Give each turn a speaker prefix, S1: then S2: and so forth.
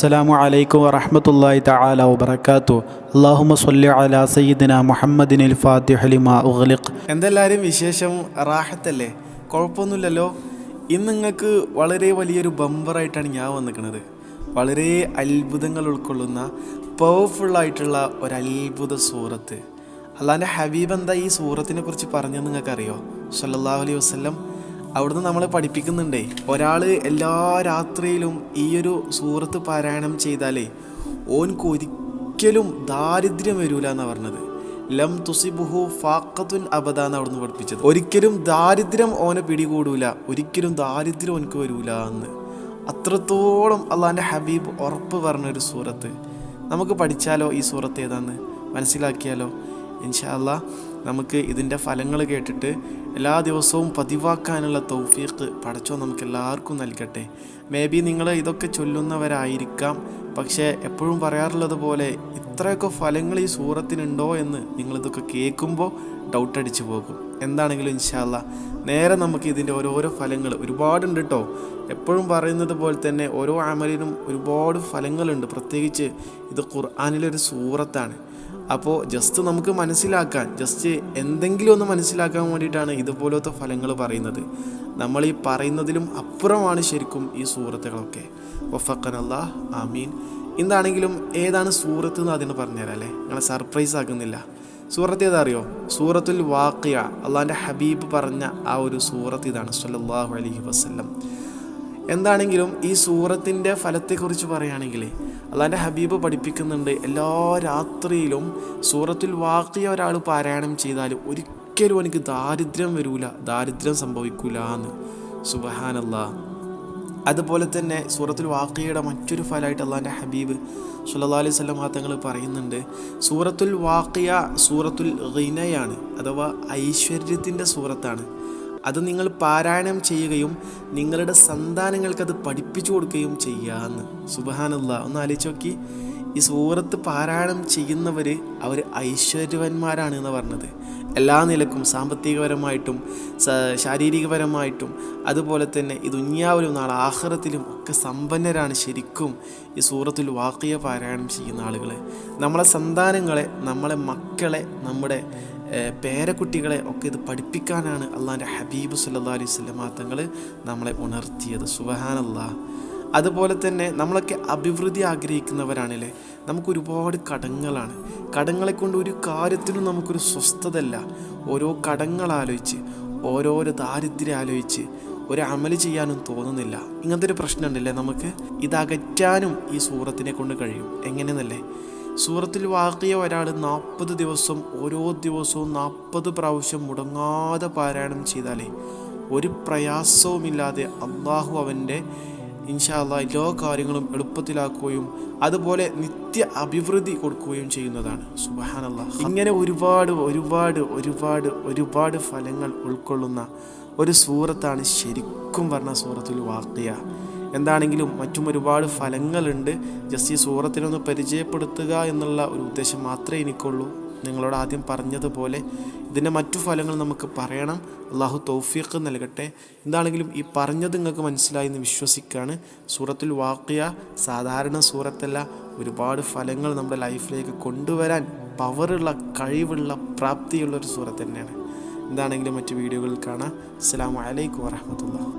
S1: അസ്സലാമു അലൈക്കും വറഹ്മത്തുള്ളാഹി തആല വബറകാതു അല്ലാഹുമ്മ സ്വല്ലി അലാ സയ്യിദിന മുഹമ്മദിനിൽ ഫാത്തിഹ ലിമാ ഉഗ്ലിഖ്.
S2: എന്തെല്ലാവരും വിശേഷം? റാഹത്തല്ലേ? കുഴപ്പമൊന്നുമില്ലല്ലോ? ഇന്ന് നിങ്ങൾക്ക് വളരെ വലിയൊരു ബമ്പറായിട്ടാണ് ഞാൻ വന്നിരിക്കുന്നത്. വളരെ അത്ഭുതങ്ങൾ ഉൾക്കൊള്ളുന്ന പവർഫുള്ളായിട്ടുള്ള ഒരു അത്ഭുത സൂറത്ത്. അല്ലാന്റെ ഹബീബ് എന്താ ഈ സൂറത്തിനെ കുറിച്ച് പറഞ്ഞെന്ന് നിങ്ങൾക്കറിയോ? സല്ലല്ലാഹു അലൈഹി വസല്ലം അവിടുന്ന് നമ്മളെ പഠിപ്പിക്കുന്നുണ്ടേ. ഒരാൾ എല്ലാ രാത്രിയിലും ഈയൊരു സൂറത്ത് പാരായണം ചെയ്താലേ ഓൻക്ക് ഒരിക്കലും ദാരിദ്ര്യം വരൂല എന്നാണ് പറഞ്ഞത്. ലം തുസിബുഹു ഫാക്കത്തുൻ അബദ എന്ന് അവിടുന്ന് പഠിപ്പിച്ചത്. ഒരിക്കലും ദാരിദ്ര്യം ഓനെ പിടികൂടൂല. ഒരിക്കലും ദാരിദ്ര്യം ഓനക്ക് വരൂല എന്ന് അത്രത്തോളം അള്ളാന്റെ ഹബീബ് ഉറപ്പ് പറഞ്ഞൊരു സൂറത്ത്. നമുക്ക് പഠിച്ചാലോ ഈ സൂറത്ത് ഏതാന്ന്? മനസ്സിലാക്കിയാലോ? ഇൻഷാല്ല നമുക്ക് ഇതിന്റെ ഫലങ്ങൾ കേട്ടിട്ട് എല്ലാ ദിവസവും പതിവാക്കാനുള്ള തൗഫീഖ് പടച്ചോ നമുക്ക് എല്ലാവർക്കും നൽകട്ടെ. മേ ബി നിങ്ങൾ ഇതൊക്കെ ചൊല്ലുന്നവരായിരിക്കാം. പക്ഷേ എപ്പോഴും പറയാറുള്ളത് പോലെ ഇത്രയൊക്കെ ഫലങ്ങൾ ഈ സൂറത്തിനുണ്ടോ എന്ന് നിങ്ങളിതൊക്കെ കേൾക്കുമ്പോൾ ഡൗട്ട് അടിച്ചു പോകും. എന്താണെങ്കിലും ഇൻഷാല്ല നേരെ നമുക്ക് ഇതിന്റെ ഓരോരോ ഫലങ്ങൾ ഒരുപാടുണ്ട് കേട്ടോ എപ്പോഴും പറയുന്നത് പോലെ തന്നെ ഓരോ ആമലിനും ഒരുപാട് ഫലങ്ങളുണ്ട്. പ്രത്യേകിച്ച് ഇത് ഖുർആാനിലൊരു സൂറത്താണ്. അപ്പോൾ ജസ്റ്റ് നമുക്ക് മനസ്സിലാക്കാൻ ജസ്റ്റ് എന്തെങ്കിലും ഒന്ന് മനസ്സിലാക്കാൻ വേണ്ടിയിട്ടാണ് ഇതുപോലത്തെ ഫലങ്ങൾ പറയുന്നത്. നമ്മൾ ഈ പറയുന്നതിലും അപ്പുറമാണ് ശരിക്കും ഈ സൂറത്തുകളൊക്കെ. വഫക്കൻ അള്ളാഹ് ആമീൻ. എന്താണെങ്കിലും ഏതാണ് സൂറത്ത് എന്ന് അതിന് പറഞ്ഞുതരാം അല്ലേ? നിങ്ങളെ സർപ്രൈസ് ആക്കുന്നില്ല. സൂറത്ത് ഏതാ അറിയോ? സൂറത്തുൽ വാക്കിയ അള്ളാന്റെ ഹബീബ് പറഞ്ഞ ആ ഒരു സൂറത്ത് ഇതാണ്. സല്ലാഹു അലഹി വസ്ല്ലം. എന്താണെങ്കിലും ഈ സൂറത്തിന്റെ ഫലത്തെക്കുറിച്ച് പറയുകയാണെങ്കിൽ അള്ളാന്റെ ഹബീബ് പഠിപ്പിക്കുന്നുണ്ട്. എല്ലാ രാത്രിയിലും സൂറത്തിൽ വാക്കിയ ഒരാൾ പാരായണം ചെയ്താൽ ഒരിക്കലും എനിക്ക് ദാരിദ്ര്യം വരൂല ദാരിദ്ര്യം സംഭവിക്കൂല എന്ന്. സുബഹാനല്ല. അതുപോലെ തന്നെ സൂറത്തിൽ വാക്കിയയുടെ മറ്റൊരു ഫലമായിട്ട് അള്ളാന്റെ ഹബീബ് സുല്ലാ അലൈഹി സ്വലം തങ്ങൾ പറയുന്നുണ്ട്. സൂറത്തുൽ വാക്കിയ സൂറത്തുൽ റിനയാണ് അഥവാ ഐശ്വര്യത്തിന്റെ സൂറത്താണ്. അത് നിങ്ങൾ പാരായണം ചെയ്യുകയും നിങ്ങളുടെ സന്താനങ്ങൾക്ക് അത് പഠിപ്പിച്ചു കൊടുക്കുകയും ചെയ്യാന്ന്. സുബഹാനല്ല ഒന്ന് ആലോചിച്ച് നോക്കി. ഈ സൂറത്ത് പാരായണം ചെയ്യുന്നവർ അവർ ഐശ്വര്യവന്മാരാണ് എന്ന് പറഞ്ഞത്. എല്ലാ നിലക്കും സാമ്പത്തികപരമായിട്ടും ശാരീരികപരമായിട്ടും അതുപോലെ തന്നെ ഈ ദുന്യാവിലും നാളെ ആഹ്റത്തിലും ഒക്കെ സമ്പന്നരാണ് ശരിക്കും ഈ സൂറത്തിൽ വാക്കിയ പാരായണം ചെയ്യുന്ന ആളുകൾ നമ്മളെ സന്താനങ്ങളെ നമ്മളെ മക്കളെ നമ്മുടെ പേരക്കുട്ടികളെ ഒക്കെ ഇത് പഠിപ്പിക്കാനാണ് അള്ളാന്റെ ഹബീബ് സല്ലാ അലൈഹി സ്വലമാ തങ്ങൾ നമ്മളെ ഉണർത്തിയത്. സുബഹാനല്ലാ അതുപോലെ തന്നെ നമ്മളൊക്കെ അഭിവൃദ്ധി ആഗ്രഹിക്കുന്നവരാണല്ലേ. നമുക്ക് ഒരുപാട് കടങ്ങളാണ്. കടങ്ങളെ കൊണ്ട് ഒരു കാര്യത്തിനും നമുക്കൊരു സ്വസ്ഥതല്ല ഓരോ കടങ്ങൾ ആലോചിച്ച് ഓരോരോ ദാരിദ്ര്യം ആലോചിച്ച് ഒരു അമൽ ചെയ്യാനും തോന്നുന്നില്ല. ഇങ്ങനത്തെ ഒരു പ്രശ്നമുണ്ടല്ലേ നമുക്ക്? ഇതകറ്റാനും ഈ സൂറത്തിനെ കൊണ്ട് കഴിയും. എങ്ങനെയെന്നല്ലേ? സൂറത്തിൽ വാക്കിയ ഒരാൾ നാൽപ്പത് ദിവസം ഓരോ ദിവസവും നാൽപ്പത് പ്രാവശ്യം മുടങ്ങാതെ പാരായണം ചെയ്താലേ ഒരു പ്രയാസവുമില്ലാതെ അള്ളാഹു അവന്റെ ഇൻഷാല്ല എല്ലാ കാര്യങ്ങളും എളുപ്പത്തിലാക്കുകയും അതുപോലെ നിത്യ അഭിവൃദ്ധി കൊടുക്കുകയും ചെയ്യുന്നതാണ്. സുബഹാനല്ല ഇങ്ങനെ ഒരുപാട് ഒരുപാട് ഒരുപാട് ഒരുപാട് ഫലങ്ങൾ ഉൾക്കൊള്ളുന്ന ഒരു സൂറത്താണ് ശരിക്കും പറഞ്ഞ സൂറത്തിൽ വാക്കിയ എന്താണെങ്കിലും മറ്റും ഒരുപാട് ഫലങ്ങളുണ്ട്. ജസ്റ്റ് ഈ സൂറത്തിനൊന്ന് പരിചയപ്പെടുത്തുക എന്നുള്ള ഒരു ഉദ്ദേശം മാത്രമേ എനിക്കുള്ളൂ. നിങ്ങളോട് ആദ്യം പറഞ്ഞതുപോലെ ഇതിന്റെ മറ്റു ഫലങ്ങൾ നമുക്ക് പറയണം. അള്ളാഹു തൗഫീഖ് നൽകട്ടെ. എന്താണെങ്കിലും ഈ പറഞ്ഞത് നിങ്ങൾക്ക് മനസ്സിലായി എന്ന് വിശ്വസിക്കുകയാണ്. സൂറത്തിൽ വാക്കിയ സാധാരണ സൂറത്തല്ല. ഒരുപാട് ഫലങ്ങൾ നമ്മുടെ ലൈഫിലേക്ക് കൊണ്ടുവരാൻ പവറുള്ള കഴിവുള്ള പ്രാപ്തിയുള്ള ഒരു സൂറത്ത് തന്നെയാണ്. എന്താണെങ്കിലും മറ്റു വീഡിയോകളിൽ കാണാം. അസ്സാം വലൈക്കും വാഹമത്തുള്ള